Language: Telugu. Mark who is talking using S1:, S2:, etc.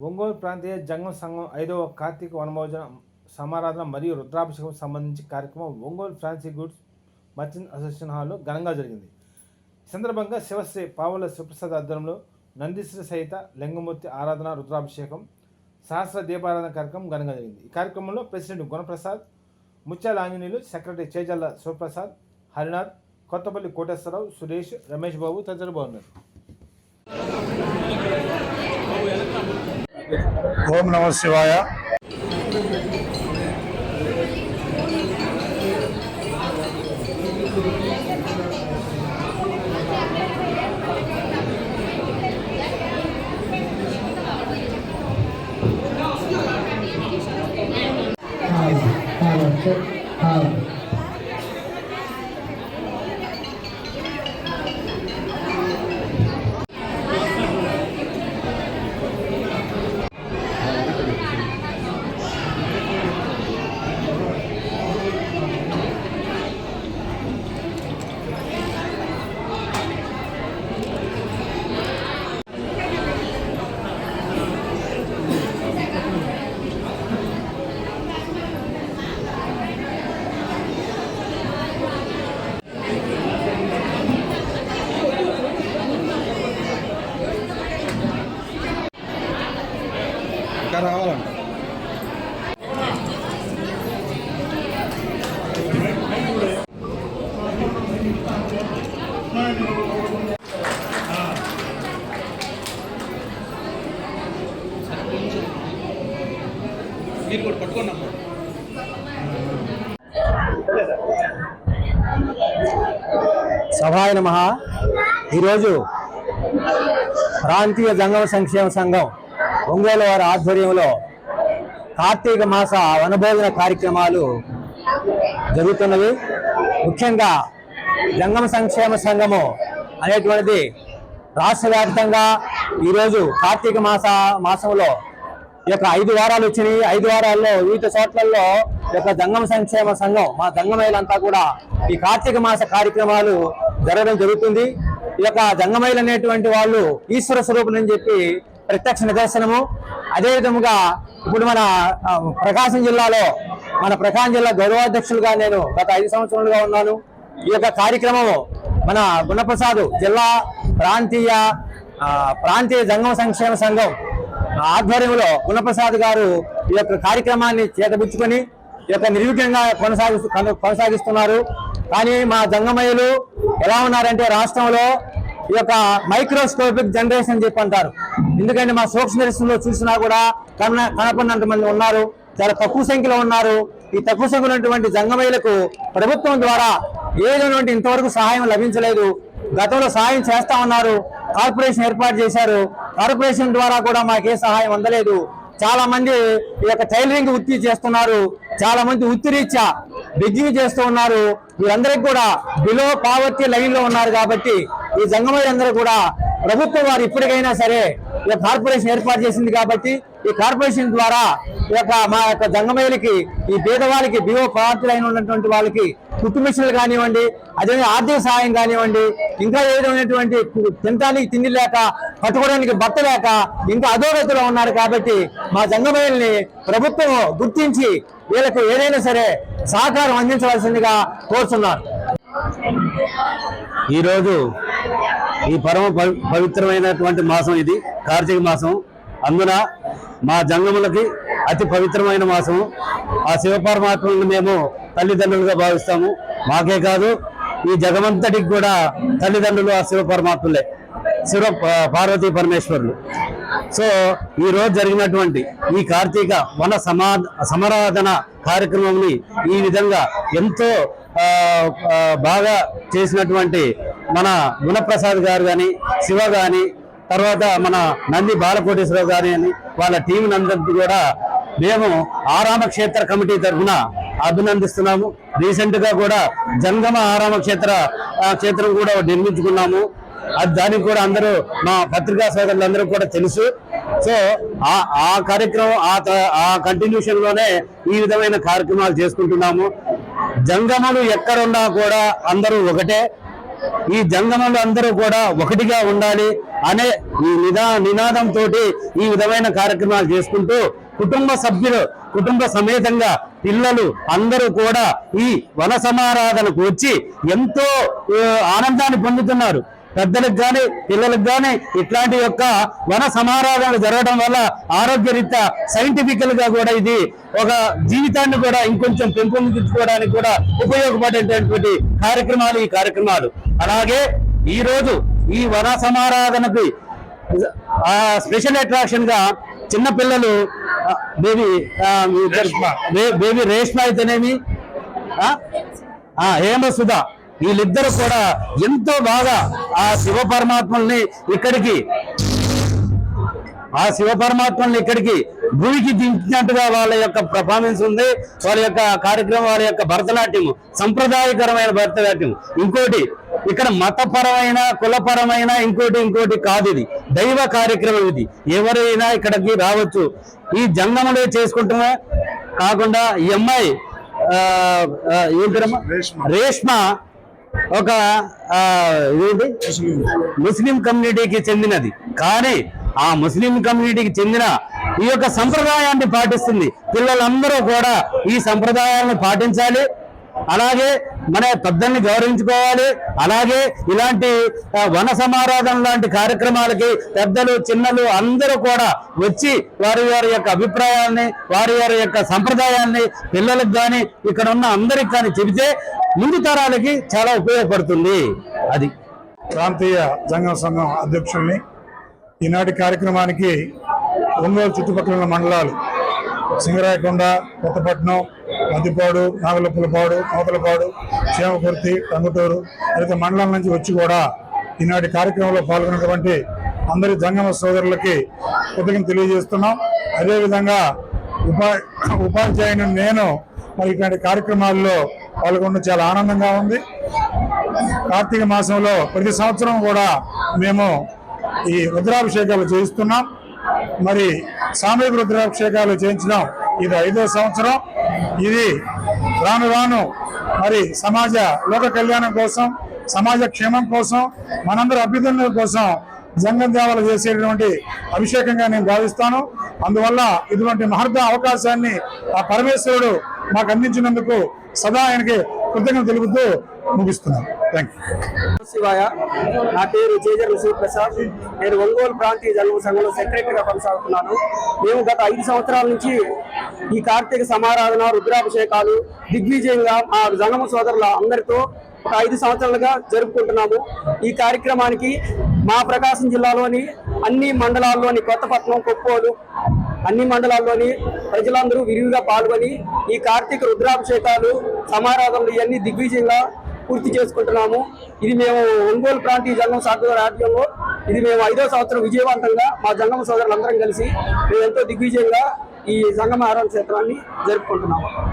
S1: ఒంగోలు ప్రాంతీయ జంగం సంఘం ఐదవ కార్తీక వనభోజన సమారాధన మరియు రుద్రాభిషేకం సంబంధించి కార్యక్రమం Ongole fancy goods merchant association హాల్లో ఘనంగా జరిగింది. ఈ సందర్భంగా శివశ్రీ పావుల శివప్రసాద్ ఆధ్వర్యంలో నందీశ్వర సహిత లింగమూర్తి ఆరాధన రుద్రాభిషేకం సహస్ర దీపారాధన కార్యక్రమం ఘనంగా జరిగింది. ఈ కార్యక్రమంలో ప్రెసిడెంట్ గుణప్రసాద్ ముత్యాల ఆంజనేయులు సెక్రటరీ చేజల్ల శివప్రసాద్ హరినాథ్ కొత్తపల్లి కోటేశ్వరరావు సురేష్ రమేష్ బాబు తదితరులు బాగున్నారు
S2: ఓం నమ శివాయ. ఇంకా రావాలంట
S3: మీరు కూడా పట్టుకోండి అమ్మా
S4: సభాయ నమ. ఈరోజు ప్రాంతీయ జంగమ సంక్షేమ సంఘం ఒంగోలు వారి ఆధ్వర్యంలో కార్తీక మాస వనభోజన కార్యక్రమాలు జరుగుతున్నవి. ముఖ్యంగా జంగమ సంక్షేమ సంఘము అనేటువంటిది రాష్ట్ర వ్యాప్తంగా ఈరోజు కార్తీక మాస మాసంలో ఈ యొక్క ఐదు వారాలు వచ్చినాయి. ఐదు వారాల్లో వివిధ చోట్లలో ఈ యొక్క జంగమ సంక్షేమ సంఘం మా జంగమయ్యలంతా కూడా ఈ కార్తీక మాస కార్యక్రమాలు జరగడం జరుగుతుంది. ఈ యొక్క జంగమైలు అనేటువంటి వాళ్ళు ఈశ్వర స్వరూపులని చెప్పి ప్రత్యక్ష నిదర్శనము. అదే విధముగా ఇప్పుడు మన ప్రకాశం జిల్లాలో మన ప్రకాశం జిల్లా గౌరవాధ్యక్షులుగా నేను గత ఐదు సంవత్సరాలుగా ఉన్నాను. ఈ యొక్క కార్యక్రమము మన గుణప్రసాద్ జిల్లా ప్రాంతీయ ప్రాంతీయ జంగమ సంక్షేమ సంఘం ఆధ్వర్యంలో గుణప్రసాద్ గారు ఈ యొక్క కార్యక్రమాన్ని చేతబుచ్చుకొని ఈ యొక్క నిర్విఘ్నంగా కొనసాగి కొనసాగిస్తున్నారు. కానీ మా జంగమయ్యలు ఎలా ఉన్నారంటే రాష్ట్రంలో ఈ యొక్క మైక్రోస్కోపిక్ జనరేషన్ అని చెప్పి అంటారు. ఎందుకంటే మా సూక్ష్మ దర్శనంలో చూసినా కూడా కన కనపడినంత మంది ఉన్నారు. చాలా తక్కువ సంఖ్యలో ఉన్నారు. ఈ తక్కువ సంఖ్యలో ఉన్నటువంటి జంగమయ్యలకు ప్రభుత్వం ద్వారా ఏదైనా ఇంతవరకు సహాయం లభించలేదు. గతంలో సహాయం చేస్తా ఉన్నారు. కార్పొరేషన్ ఏర్పాటు చేశారు. కార్పొరేషన్ ద్వారా కూడా మాకే సహాయం అందలేదు. చాలా మంది ఈ యొక్క టైలరింగ్ వృత్తి చేస్తున్నారు. చాలా మంది వృత్తిరీత్యా బిజీ చేస్తూ ఉన్నారు. వీరందరికీ కూడా బిలో పావర్టీ లైన్లో ఉన్నారు కాబట్టి ఈ జంగమయ్యందరూ కూడా ప్రభుత్వం వారు ఇప్పటికైనా సరే ఈ కార్పొరేషన్ ఏర్పాటు చేసింది కాబట్టి ఈ కార్పొరేషన్ ద్వారా ఈ యొక్క మా యొక్క జంగమయ్యలకి ఈ పేదవాళ్ళకి బిలో పావర్టీ లైన్ ఉన్నటువంటి వాళ్ళకి కుట్టు మిషన్లు కానివ్వండి అదే ఆర్థిక సహాయం కానివ్వండి ఇంకా ఏ విధమైనటువంటి తినడానికి తిండి లేక కట్టుకోవడానికి బట్ట లేక ఇంకా అధోగతిలో ఉన్నారు కాబట్టి మా జంగమయ్యల్ని ప్రభుత్వం గుర్తించి వీళ్ళకి ఏదైనా సరే సహకారం అందించవలసిందిగా కోరుతున్నారు ఈరోజు ఈ పరమ పవి- పవిత్రమైనటువంటి మాసం ఇది కార్తీక మాసం. అందున మా జంగములకి అతి పవిత్రమైన మాసం ఆ శివపరమాత్మను మేము తల్లిదండ్రులుగా భావిస్తాము. మాకే కాదు ఈ జగమంతటికి కూడా తల్లిదండ్రులు ఆ శివపరమాత్ములే శివ పార్వతీ పరమేశ్వరులు. సో ఈ రోజు జరిగినటువంటి ఈ కార్తీక వన సమా సమరాధన కార్యక్రమంని ఈ విధంగా ఎంతో బాగా చేసినటువంటి మన గుణప్రసాద్ గారు కానీ శివ గాని తర్వాత మన నంది బాలకోటేశ్వరరావు గారి అని వాళ్ళ టీం నందరికీ కూడా మేము ఆరామ క్షేత్ర కమిటీ తరఫున అభినందిస్తున్నాము. రీసెంట్గా కూడా జంగమ ఆరామ క్షేత్ర ఆ, క్షేత్రం కూడా నిర్మించుకున్నాము. అది దానికి కూడా అందరూ మా పత్రికా సోదరులందరూ కూడా తెలుసు. సో ఆ ఆ కార్యక్రమం ఆ త- ఆ కంటిన్యూషన్లోనే ఈ విధమైన కార్యక్రమాలు చేసుకుంటున్నాము. జంగములు ఎక్కడున్నా కూడా అందరూ ఒకటే. ఈ జంగమలు అందరూ కూడా ఒకటిగా ఉండాలి
S3: అనే ఈ నిదా నినాదంతో ఈ విధమైన కార్యక్రమాలు చేసుకుంటూ కుటుంబ సభ్యులు కుటుంబ సమేతంగా పిల్లలు అందరూ కూడా ఈ వన సమారాధనకు వచ్చి ఎంతో ఆనందాన్ని పొందుతున్నారు. పెద్దలకు కానీ పిల్లలకు కానీ ఇట్లాంటి యొక్క వన సమారాధనలు జరగడం వల్ల ఆరోగ్యరీత్యా సైంటిఫికల్గా కూడా ఇది ఒక జీవితాన్ని కూడా ఇంకొంచెం పెంపొందించుకోవడానికి కూడా ఉపయోగపడేటటువంటి కార్యక్రమాలు ఈ కార్యక్రమాలు. అలాగే ఈ రోజు ఈ వన సమారాధనకి స్పెషల్ అట్రాక్షన్గా చిన్న పిల్లలు ఆ, బేబీ బేబీ రేష్మ అయితేనేమి? ఆ? హేమసుధ. వీళ్ళిద్దరు కూడా ఎంతో బాగా ఆ శివ పరమాత్మల్ని ఇక్కడికి ఆ శివ పరమాత్మల్ని ఇక్కడికి భూమికి దించినట్టుగా వాళ్ళ యొక్క పర్ఫార్మెన్స్ ఉంది. వాళ్ళ యొక్క కార్యక్రమం వాళ్ళ యొక్క భరతనాట్యం సంప్రదాయకరమైన భరతనాట్యం. ఇంకోటి ఇక్కడ మతపరమైన కులపరమైన ఇంకోటి ఇంకోటి కాదు ఇది. దైవ కార్యక్రమం ఇది. ఎవరైనా ఇక్కడికి రావచ్చు. ఈ జంగములే చేసుకుంటున్నా కాకుండా ఈ అమ్మాయి
S2: రేష్మ.
S3: ఒక ముస్లిం కమ్యూనిటీకి చెందినది. కానీ ఆ ముస్లిం కమ్యూనిటీకి చెందిన ఈ యొక్క సంప్రదాయాన్ని పాటిస్తుంది. పిల్లలందరూ కూడా ఈ సంప్రదాయాలను పాటించాలి. అలాగే మన పెద్దల్ని గౌరవించుకోవాలి. అలాగే ఇలాంటి వన సమారాధన లాంటి కార్యక్రమాలకి పెద్దలు చిన్నలు అందరూ కూడా వచ్చి వారి వారి యొక్క అభిప్రాయాల్ని వారి వారి యొక్క సంప్రదాయాల్ని పిల్లలకు కానీ ఇక్కడ ఉన్న అందరికి కానీ చెబితే ముందు తరాలకి చాలా ఉపయోగపడుతుంది. అది.
S2: ప్రాంతీయ జంగం సంఘం అధ్యక్షుల్ని ఈనాటి కార్యక్రమానికి ఒంగోలు చుట్టుపక్కల మండలాలు సింగరాయకొండ కొత్తపట్నం మద్దిపాడు నాగలపులపాడు కోతలపాడు క్షేమకుర్తి టంగుటూరు తదితర మండలం నుంచి వచ్చి కూడా ఈనాటి కార్యక్రమంలో పాల్గొన్నటువంటి అందరి జంగమ సోదరులకి కృతజ్ఞత తెలియజేస్తున్నాం. అదేవిధంగా ఉపా ఉపాధ్యాయుని నేను మరి ఇలాంటి కార్యక్రమాల్లో పాల్గొనడం చాలా ఆనందంగా ఉంది. కార్తీక మాసంలో ప్రతి సంవత్సరం కూడా మేము ఈ రుద్రాభిషేకాలు చేయిస్తున్నాం. మరి సామూహిక రుద్రాభిషేకాలు చేయించడం ఇది ఐదో సంవత్సరం. ఇది రాను రాను మరి సమాజ లోక కళ్యాణం కోసం సమాజ క్షేమం కోసం మనందరి అభ్యుదయ కోసం జంగం దేవాలు చేసేటువంటి అభిషేకంగా నేను భావిస్తాను. అందువల్ల ఇటువంటి మహర్ద అవకాశాన్ని ఆ పరమేశ్వరుడు మాకు అందించినందుకు సదా ఆయనకి కృతజ్ఞత తెలుపుతూ ముగిస్తున్నాను థ్యాంక్ యూ
S5: శివాయ నా పేరు జేజర్ల శివప్రసాద్ నేను ఒంగోలు ప్రాంతీయ జన్మ సంఘంలో సెక్రటరీగా కొనసాగుతున్నాను. మేము గత ఐదు సంవత్సరాల నుంచి ఈ కార్తీక సమారాధన రుద్రాభిషేకాలు దిగ్విజయంగా మా జంగమ సోదరుల అందరితో ఒక ఐదు సంవత్సరాలుగా జరుపుకుంటున్నాము. ఈ కార్యక్రమానికి మా ప్రకాశం జిల్లాలోని అన్ని మండలాల్లోని కొత్తపట్నం కొప్పోలు అన్ని మండలాల్లోని ప్రజలందరూ విరివిగా పాల్గొని ఈ కార్తీక రుద్రాభిషేకాలు సమారాధనలు ఇవన్నీ దిగ్విజయంగా పూర్తి చేసుకుంటున్నాము. ఇది మేము ఒంగోలు ప్రాంతీయ జంగం సాధువుల రాజ్యంలో ఇది మేము ఐదో సంవత్సరం విజయవంతంగా మా జంగమ సోదరులందరం కలిసి మేము ఎంతో దిగ్విజయంగా ఈ సంగమ క్షేత్రాన్ని జరుపుకుంటున్నాము.